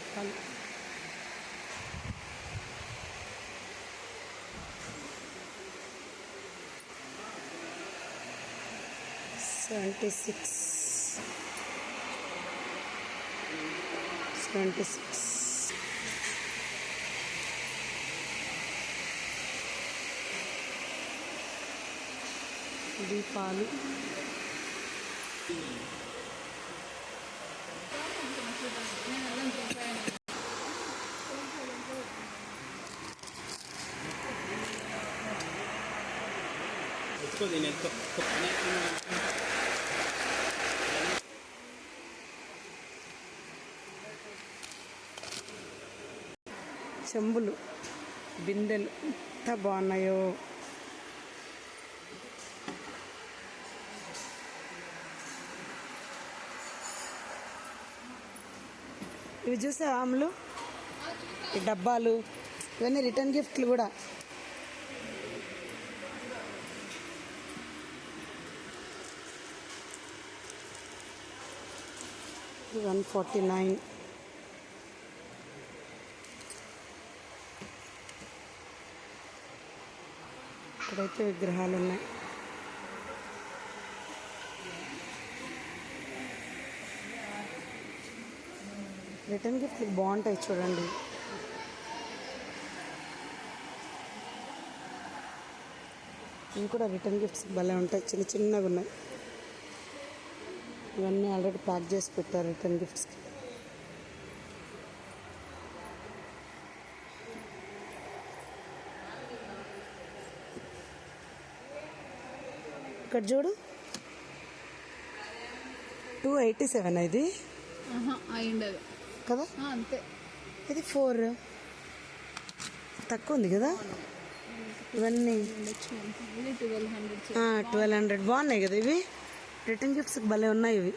దీపాలు seventy six seventy six దీపాలు ఎత్తుకో దీన్ని ఎత్తుకో చెంబులు బిందెలు ఎంత బాగున్నాయో. ఇవి చూసా ఆములు ఈ డబ్బాలు ఇవన్నీ రిటర్న్ గిఫ్ట్లు కూడా. వన్ ఫార్టీ నైన్ ఇక్కడైతే విగ్రహాలు ఉన్నాయి రిటర్న్ గిఫ్ట్లు బాగుంటాయి చూడండి. ఇవి కూడా రిటర్న్ గిఫ్ట్స్ భలే ఉంటాయి. చిన్న చిన్నగా ఉన్నాయి. ఇవన్నీ ఆల్రెడీ ప్యాక్ చేసి పెట్టారు రిటర్న్ గిఫ్ట్స్కి ఇక్కడ చూడు. టూ ఎయిటీ సెవెన్ ఇది కదా? అంతే. ఇది ఫోర్ తక్కువ ఉంది కదా? ఇవన్నీ. ట్వెల్వ్ హండ్రెడ్ బాగున్నాయి కదా ఇవి? రిటర్న్ గిఫ్ట్స్ భలే ఉన్నాయి ఇవి.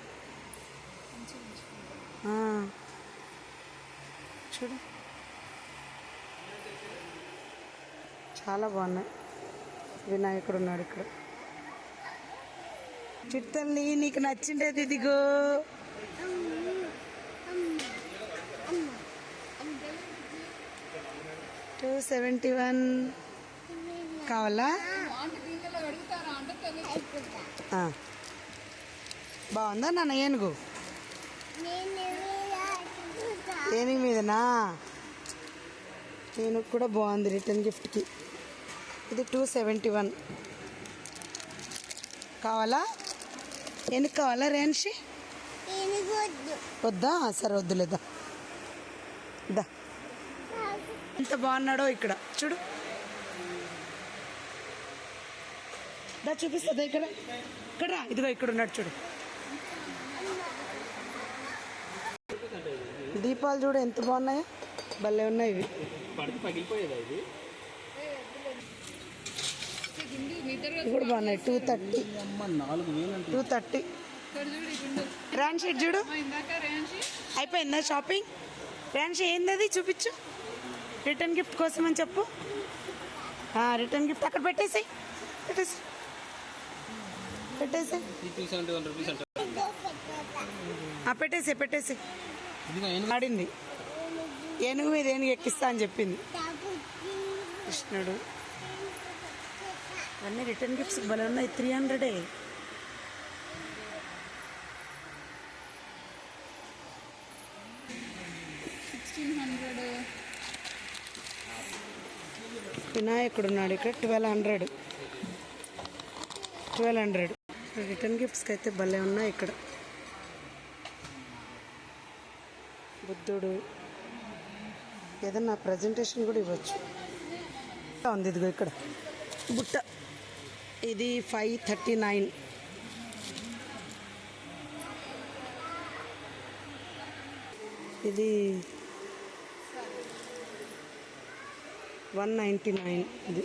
చూడు. చాలా బాగున్నాయి. వినాయకుడు ఉన్నాడు ఇక్కడ. చిట్టల్ని నీకు నచ్చిండేది ఇదిగో. Two seventy one. కావాలా. బాగుందా నాన్న ఏనుగు? ఏనుగు మీదనా? ఏనుగు కూడా బాగుంది రిటర్న్ గిఫ్ట్కి. ఇది టూ సెవెంటీ వన్. కావాలా? ఏనుగు కావాలా రేన్షి? వద్దా? సరే వద్దులేదా దా. ఎంత బాగున్నాడో ఇక్కడ. చూడు. దా చూపిస్తుందా ఇక్కడ. ఇక్కడ రా. ఇదిగో ఇక్కడ ఉన్నాడు చూడు. దీపాలు చూడు ఎంత బాగున్నాయో. భలే ఉన్నాయి ఇవి. కూడా బాగున్నాయి. టూ థర్టీ టూ థర్టీ ర్యాన్ షీట్ చూడు. అయిపోయిందా షాపింగ్ ర్యాన్ షీ ఏంది అది? చూపించు. రిటర్న్ గిఫ్ట్ కోసం అని చెప్పు. రిటర్న్ గిఫ్ట్ అక్కడ పెట్టేసి. పెట్టేసి. పెట్టేసి. పెట్టేసి పెట్టేసి. ఆడింది. ఏనుగు మీద ఏనుగు ఎక్కిస్తా అని చెప్పింది. కృష్ణుడు. అన్నీ రిటర్న్ గిఫ్ట్స్ భలే ఉన్నాయి. త్రీ హండ్రెడే హండ్రెడ్ వినాయకుడు ఉన్నాడు ఇక్కడ. Twelve hundred twelve hundred return గిఫ్ట్స్కి అయితే భలే ఉన్నాయి ఇక్కడ. బుద్ధుడు. ఏదన్నా ప్రజెంటేషన్ కూడా ఇవ్వచ్చు. ఉంది ఇదిగో ఇక్కడ. బుట్ట. ఇది ఫైవ్ థర్టీ నైన్ ఇది వన్ నైంటీ నైన్ ఇది.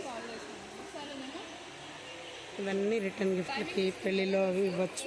ఇవన్నీ రిటర్న్ గిఫ్ట్లకి పెళ్ళిలో అవి ఇవ్వచ్చు.